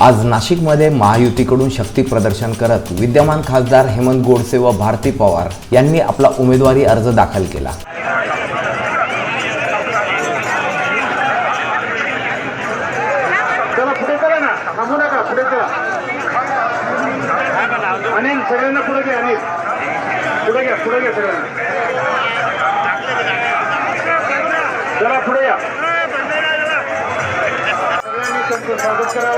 आज नाशिकमध्ये महायुतीकडून शक्ती प्रदर्शन करत विद्यमान खासदार हेमंत गोडसे व भारती पवार यांनी आपला उमेदवारी अर्ज दाखल केला. पुढे या. অত্যন্ত স্বাগত করা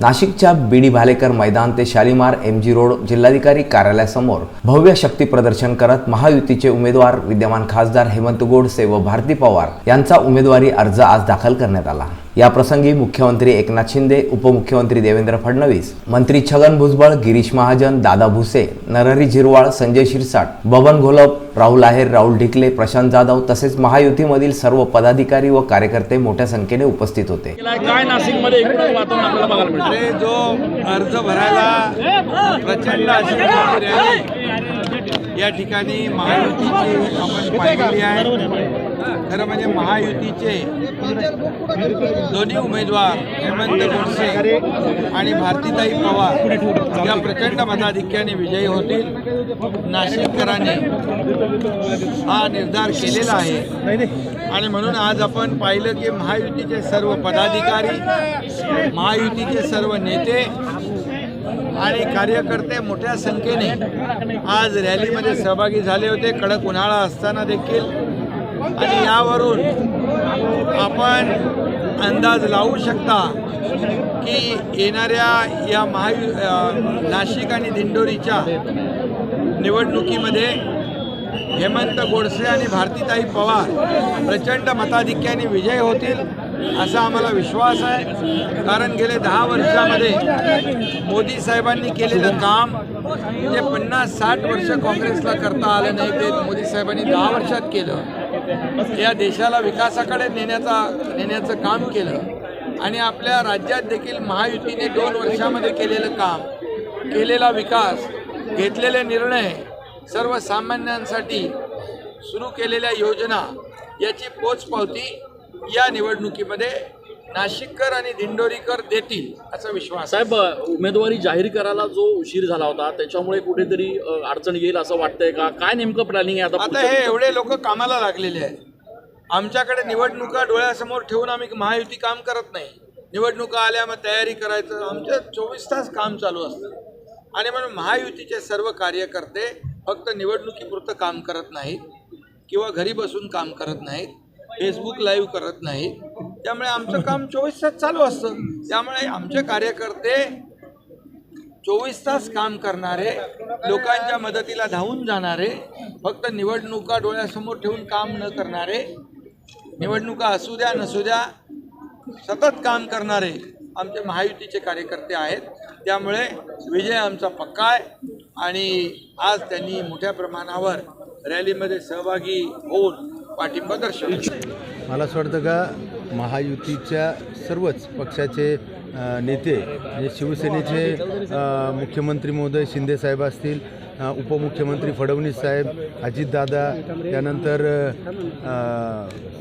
नाशिकच्या बीडी भालेकर मैदान ते शालिमार एम जी रोड जिल्हाधिकारी कार्यालयासमोर भव्य शक्ती प्रदर्शन करत महायुतीचे उमेदवार विद्यमान खासदार हेमंत गोडसे व भारती पवार यांचा उमेदवारी अर्ज आज दाखल करण्यात आला. या प्रसंगी मुख्यमंत्री एकनाथ शिंदे उपमुख्यमंत्री देवेंद्र फडणवीस मंत्री छगन भुजबळ गिरीश महाजन दादा भुसे नरहरी झिरवाळ संजय शिरसाट बबन घोलप राहुल आहेर राहुल ढिकले प्रशांत जाधव तसेच महायुतीमधील सर्व पदाधिकारी व कार्यकर्ते मोठ्या संख्येने उपस्थित होते. काय नाशिकमध्ये जो अर्ज भरायला प्रचंड या ठिकाणी महायुतीची आपण पाहिलेली आहे. खरं म्हणजे महायुतीचे दोन्ही उमेदवार हेमंत गोडसे आणि भारतीताई पवार या प्रचंड मताधिक्याने विजयी होतील. नाशिककरांनी हा निर्धार केलेला आहे. आणि म्हणून आज आपण पाहिलं की महायुतीचे सर्व पदाधिकारी महायुतीचे सर्व नेते आणि कार्यकर्ते मोठ्या संख्येने आज रॅलीमध्ये सहभागी झाले होते. कडक उन्हाळा असताना देखील. आणि यावरून आपण अंदाज लावू शकता की येणाऱ्या या महायु नाशिक आणि दिंडोरीच्या निवडणुकीमध्ये हेमंत गोडसे आणि भारतीताई पवार प्रचंड मताधिक्याने विजय होतील. असा आम्हाला विश्वास आहे. कारण गेले दहा वर्षामध्ये मोदी साहेबांनी केलेलं काम जे पन्नास साठ वर्ष काँग्रेसला करता आलं नाही ते मोदी साहेबांनी दहा वर्षात केलं. या देशाला विकासाकडे नेण्याचा नेण्याचं काम केलं. आणि आपल्या राज्यात देखील महायुतीने दोन वर्षामध्ये केलेलं काम केलेला विकास घेतलेले निर्णय सर्वसामान्यांसाठी सुरू केलेल्या योजना याची पोचपावती या निवडणुकीमध्ये नाशिककर आणि दिंडोरीकर देतील असा विश्वास. साहेब उमेदवारी जाहीर करायला जो उशीर झाला होता त्याच्यामुळे कुठेतरी अडचण येईल असं वाटतंय का? काय नेमकं प्लॅनिंग आहे आता आता हे एवढे लोक कामाला लागलेले आहेत. आमच्याकडे निवडणुका डोळ्यासमोर ठेवून आम्ही महायुती काम करत नाही. निवडणुका आल्या मग तयारी करायचं. आमचं चोवीस तास काम चालू असतं. आणि म्हणून महायुतीचे सर्व कार्यकर्ते फक्त निवडणुकीपुरतं काम करत नाहीत किंवा घरी बसून काम करत नाहीत. फेसबुक लाईव्ह करत नाही. त्यामुळे आमचं काम चोवीस तास चालू असतं. त्यामुळे आमचे कार्यकर्ते चोवीस तास काम करणारे लोकांच्या मदतीला धावून जाणारे फक्त निवडणुका डोळ्यासमोर ठेवून काम न करणारे निवडणुका असू द्या नसू द्या सतत काम करणारे आमचे महायुतीचे कार्यकर्ते आहेत. त्यामुळे विजय आमचा पक्का आहे आणि आज त्यांनी मोठ्या प्रमाणावर रॅलीमध्ये सहभागी होऊन पाठिंबा दर्शवला मला असं वाटतं का महायुतीच्या सर्वच पक्षाचे नेते म्हणजे शिवसेनेचे मुख्यमंत्री महोदय शिंदे साहेब असतील उपमुख्यमंत्री फडणवीस साहेब अजितदादा त्यानंतर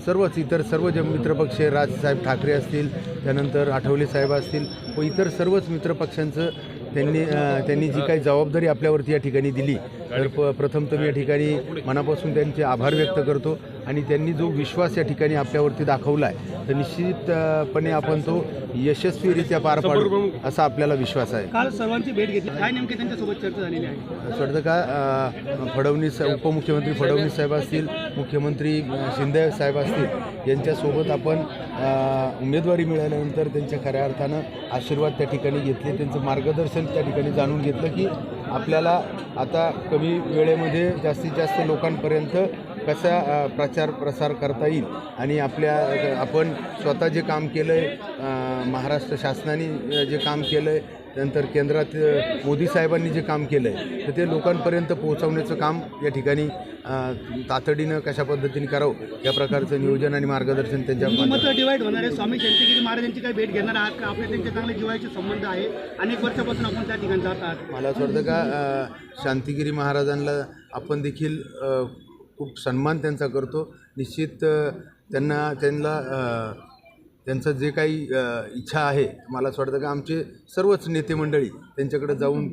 सर्वच इतर सर्व जे मित्रपक्ष राजसाहेब ठाकरे असतील त्यानंतर आठवले साहेब असतील व इतर सर्वच मित्रपक्षांचं त्यांनी त्यांनी जी काही जबाबदारी आपल्यावरती या ठिकाणी दिली तर प प्रथम तर मी या ठिकाणी मनापासून त्यांचे आभार व्यक्त करतो. आणि त्यांनी जो विश्वास या ठिकाणी आपल्यावरती दाखवला आहे तर निश्चितपणे आपण तो यशस्वीरित्या पार पाडू असा आपल्याला विश्वास आहे. काल सर्वांची भेट घेतली. काय नेमकी त्यांच्यासोबत चर्चा झालेली आहे? असं वाटतं का फडणवीस उपमुख्यमंत्री फडणवीस साहेब असतील मुख्यमंत्री शिंदे साहेब असतील यांच्यासोबत आपण उमेदवारी मिळाल्यानंतर त्यांच्या खऱ्या अर्थानं आशीर्वाद त्या ठिकाणी घेतले त्यांचं मार्गदर्शन त्या ठिकाणी जाणून घेतलं की आपल्याला आता कमी वेळेमध्ये जास्तीत जास्त लोकांपर्यंत कसा प्रचार प्रसार करता येईल? आणि आपल्या आपण स्वतः जे काम केलं आहे महाराष्ट्र शासनाने जे काम केलं आहे त्यानंतर केंद्रात मोदी साहेबांनी जे काम केलं आहे तर ते लोकांपर्यंत पोहोचवण्याचं काम या ठिकाणी तातडीनं कशा पद्धतीने करावं या प्रकारचं नियोजन आणि मार्गदर्शन त्यांच्या डिवाईड होणार आहे. स्वामी शांतिगिरी महाराजांची काही भेट घेणार आहात का? आपले त्यांचे चांगले जिवाळ्याचे संबंध आहे. अनेक वर्षापासून आपण त्या ठिकाणी जात आहात. मला असं वाटतं का शांतिगिरी महाराजांना आपण देखील खूप सन्मान त्यांचा करतो. निश्चित त्यांना त्यांना त्यांचं जे काही इच्छा आहे मला असं वाटतं का आमचे सर्वच नेते मंडळी त्यांच्याकडे जाऊन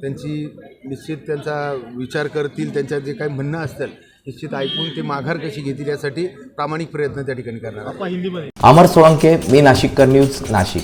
त्यांची निश्चित त्यांचा विचार करतील त्यांच्या जे काही म्हणणं असतील निश्चित ऐकून ते माघार कशी घेतील यासाठी प्रामाणिक प्रयत्न त्या ठिकाणी करणार. अमर सोळंके मी नाशिककर न्यूज नाशिक